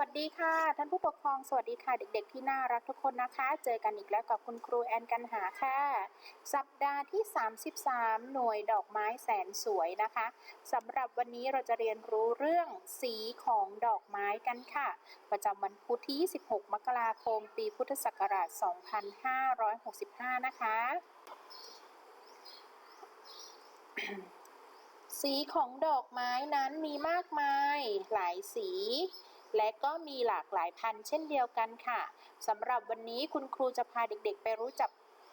วัสดีค่ะ ท่านผู้ปกครองสวัสดีค่ะ เด็กๆ ที่น่ารักทุกคนนะคะ เจอกันอีกแล้วกับคุณครูแอนกันหาค่ะ สัปดาห์ที่ 33 หน่วยดอกไม้แสนสวยนะคะสำหรับวันนี้เราจะเรียนรู้เรื่องสีของดอกไม้กันค่ะ ประจำวันพุธที่ 26 มกราคม ปีพุทธศักราช 2565 นะคะ สีของดอกไม้นั้นมีมากมายหลายสี และก็มีหลากหลายพันธุ์เช่นเดียวกันค่ะสำหรับวันนี้คุณครูจะพาเด็กๆ ไปรู้จัก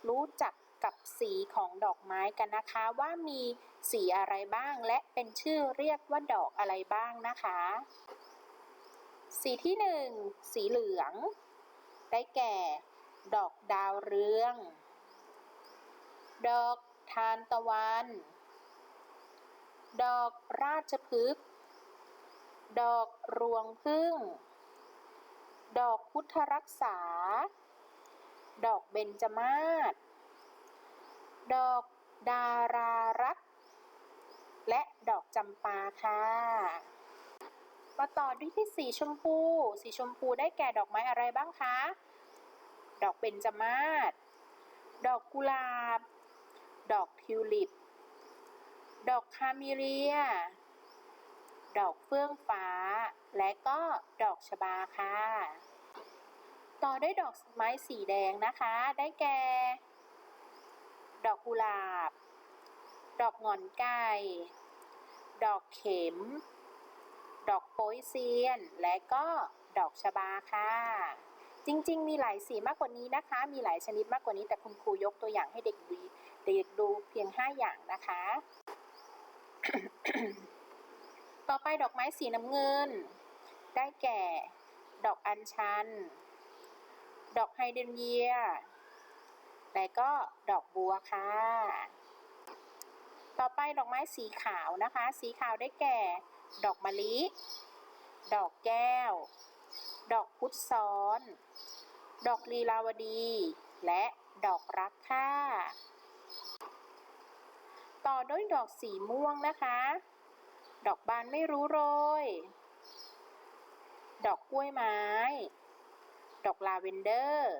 รู้จักกับสีของดอกไม้กันนะคะว่ามีสีอะไรบ้าง และเป็นชื่อเรียกว่าดอกอะไรบ้างนะคะ สีที่หนึ่งสีเหลือง ได้แก่ ดอกดาวเรือง ดอกทานตะวัน ดอกราชพฤกษ์ ดอกรวงพึ่ง ดอกพุทธรักษา ดอกเบญจมาศ ดอกดารารัก และดอกจำปาค่ะ มาต่อด้วยที่สีชมพู สีชมพูได้แก่ดอกไม้อะไรบ้างคะ ดอกเบญจมาศ ดอกกุหลาบ ดอกทิวลิป ดอกคาเมิเลีย ดอกเฟื่องฟ้า และก็ดอกชบาค่ะ ต่อด้วยดอกไม้สีแดงนะคะ ได้แก่ ดอกกุหลาบ ดอกงอนไก่ ดอกเข็ม ดอกโปยเซียน และก็ดอกชบาค่ะ จริงๆ มีหลายสีมากกว่านี้นะคะ มีหลายชนิดมากกว่านี้แต่คุณครูยกตัวอย่างให้เด็กดูเด็กดูเพียง 5 อย่างนะคะ ต่อไปดอกไม้สีน้ำเงิน ได้แก่ ดอกอัญชัน ดอกไฮเดรนเยีย และก็ดอกบัวค่ะ ต่อไปดอกไม้สีขาวนะคะ สีขาวได้แก่ ดอกมะลิ ดอกแก้ว ดอกพุทธซ้อน ดอกลีลาวดี และดอกรักค่ะ ต่อด้วยดอกสีม่วงนะคะ ดอกบานไม่รู้โรย ดอกกล้วยไม้ ดอกลาเวนเดอร์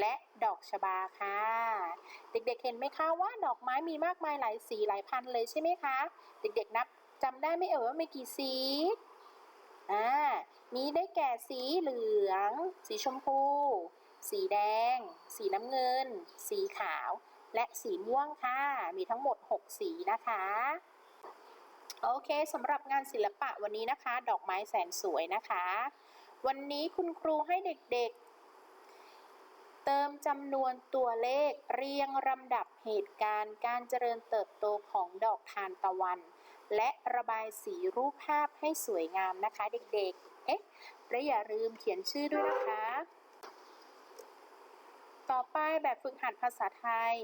และดอกชบาค่ะ เด็กๆเห็นไหมคะว่าดอกไม้มีมากมายหลายสีหลายพันเลยใช่ไหมคะ เด็กๆนับจำได้ไหมเอ่ยว่ามีกี่สีอ่ามีได้แก่สีเหลือง สีชมพู สีแดง สีน้ำเงิน สีขาว และสีม่วงค่ะ มีทั้งหมด 6 สีนะคะ โอเคสำหรับงานศิลปะวันนี้นะคะ ดอกไม้แสนสวยนะคะ วันนี้คุณครูให้เด็กๆ เติมจำนวนตัวเลขเรียงลำดับเหตุการณ์การเจริญเติบโตของดอกทานตะวัน และระบายสีรูปภาพให้สวยงามนะคะ เด็กๆ เอ๊ะและอย่าลืมเขียนชื่อด้วยนะคะ ต่อไปแบบฝึกหัดภาษาไทย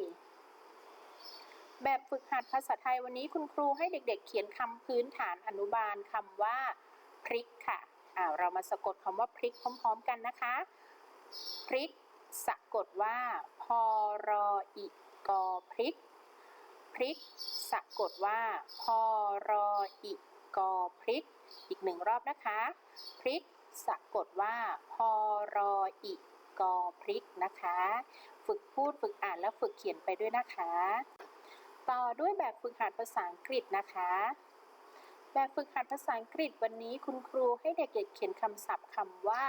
แบบฝึกหัดภาษาไทยวันนี้คุณครูให้เด็กๆ เขียนคำพื้นฐานอนุบาลคำว่าพริกค่ะอ่าเรามาสะกดคำว่าพริกพร้อมๆกันนะคะ พริก สะกดว่าพอรออิกอพริก พริก สะกดว่าพอรออิกอพริก อีกหนึ่งรอบนะคะ พริก สะกดว่าพอรออิกอพริกนะคะ ฝึกพูดฝึกอ่านและฝึกเขียนไปด้วยนะคะ ต่อด้วยแบบฝึกหัดภาษาอังกฤษนะคะ แบบฝึกหัดภาษาอังกฤษวันนี้คุณครูให้เด็กๆเขียนคำศัพท์คำว่า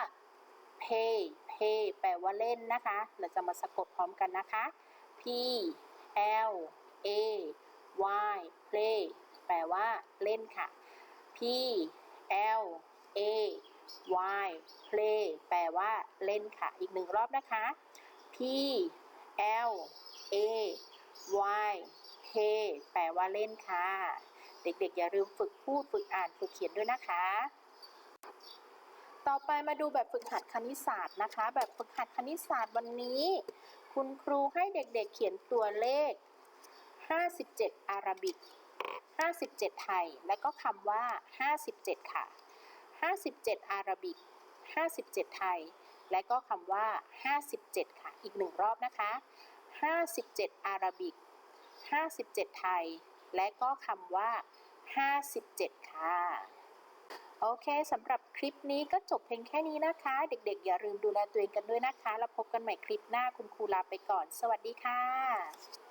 pay pay แปลว่าเล่นนะคะ เราจะมาสะกดพร้อมกันนะคะ p l a y play แปลว่าเล่นค่ะ p l a y play แปลว่าเล่นค่ะ อีกหนึ่งรอบนะคะ p l a y play แปล ว่าเล่นค่ะ เด็กๆ อย่าลืมฝึกพูดฝึกอ่านฝึกเขียนด้วยนะคะ ต่อไปมาดูแบบฝึกหัดคณิตศาสตร์นะคะ แบบฝึกหัดคณิตศาสตร์วันนี้ คุณครูให้เด็กๆ เขียนตัวเลข 57 อาราบิก 57 ไทย และก็คำว่า 57 ค่ะ 57 อาราบิก 57 ไทย และก็คำว่า 57 ค่ะ อีกหนึ่งรอบนะคะ 57 อาราบิก 57 ไทย และก็คำว่า 57 ค่ะ โอเคสำหรับคลิปนี้ก็จบเพียงแค่นี้นะคะ เด็กๆ อย่าลืมดูแลตัวเองกันด้วยนะคะ แล้วพบกันใหม่คลิปหน้าคุณครูลาไปก่อน สวัสดีค่ะ